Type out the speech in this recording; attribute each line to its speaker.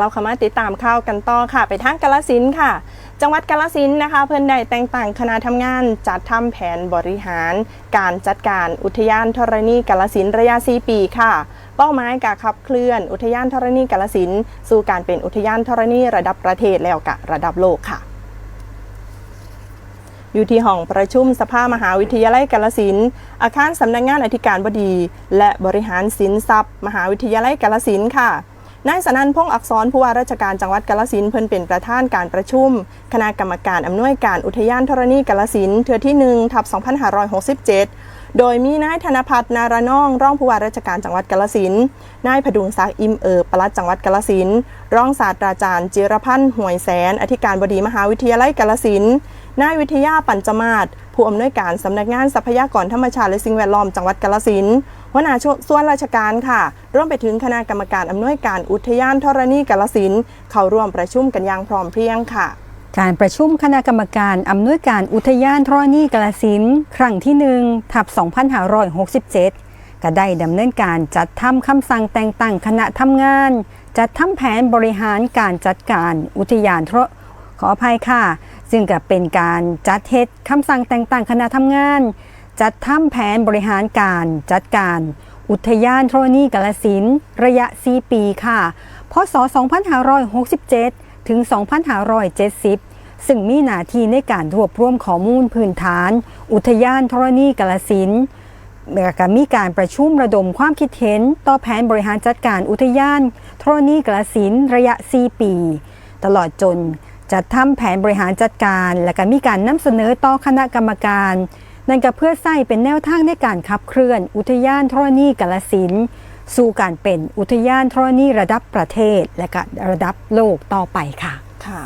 Speaker 1: ลับเข้ามาติดตามข่าวกันต่อค่ะ ไปทางกาลสินค่ะ จังหวัดกาลสินนะคะ เพิ่อนได้แต่งตั้งคณะทำงาน จัดทำแผนบริหาร การจัดการอุทยานธรณีกาลสินระยะ 4 ปีค่ะ เป้าหมายการขับเคลื่อน อุทยานธรณีกาลสินสู่การเป็นอุทยานธรณีระดับประเทศแล้วกะระดับโลกค่ะอยู่ที่ห้องประชุมสภามหาวิทยาลัยกาลสิน อาคารสำนักงานอธิการบดี และบริหารสินทรัพย์ มหาวิทยาลัยกาลสินค่ะ นายสนันพงษ์อักษรผู้ว่าราชการจังหวัดกาลสินเพิ่นเป็นประธานการประชุม คณะกรรมการอำนวยการอุทยานธรณีกาลสินเทือที่1ทับ2567 โดยมีนายธนพัฒน์นารนองรองผู้ว่าราชการจังหวัดกาลสินนายพดุงศักดิ์อิมเอิบปลัดจังหวัดกาลสินรองศาสตราจารย์จิรพันธ์ห่วยแสน อธิการบดีมหาวิทยาลัยกาลสินนายวิทยาปัญจมาศผู้อำนวยการสำนักงานทรัพยากรธรรมชาติและสิ่งแวดล้อมจังหวัดกาลสิน หัวหน้าส่วนราชการค่ะ ร่วมไปถึงคณะกรรมการอำนวยการอุทยานธรณีกาลสินเข้าร่วมประชุมกันอย่างพร้อมเพรียงค่ะ
Speaker 2: การประชุมคณะกรรมการอำนวยการอุทยานธรณีกาลสินครั้งที่1ทับ 2567 ก็ได้ดำเนินการจัดทำคำสั่งแต่งตั้งคณะทำงาน จัดทำแผนบริหารการจัดการอุทยานธรขออภัยค่ะ ซึ่งก็เป็นการจัดเฮ็ดคำสั่งแต่งตั้งคณะทำงาน จัดทำแผนบริหารการจัดการอุทยานธรณีกาลสินระยะ 4 ปีค่ะ พศ 2567 ถึง 2570 ซึ่งมีหน้าที่ในการรวบรวมข้อมูลพื้นฐาน อุทยานธรณีกาลสินแล้วก็มีการประชุมระดมความคิดเห็น ต่อแผนบริหารจัดการอุทยานธรณีกาลสินระยะ 4 ปี ตลอดจนจัดทำแผนบริหารจัดการ และก็มีการนำเสนอต่อคณะกรรมการ นั่นก็เพื่อใส่เป็นแนวทางในการขับเคลื่อน อุทยานธรณีกาลสินสู่การเป็นอุทยานธรณีระดับประเทศและก็ระดับโลกต่อไปค่ะ
Speaker 1: ค่ะ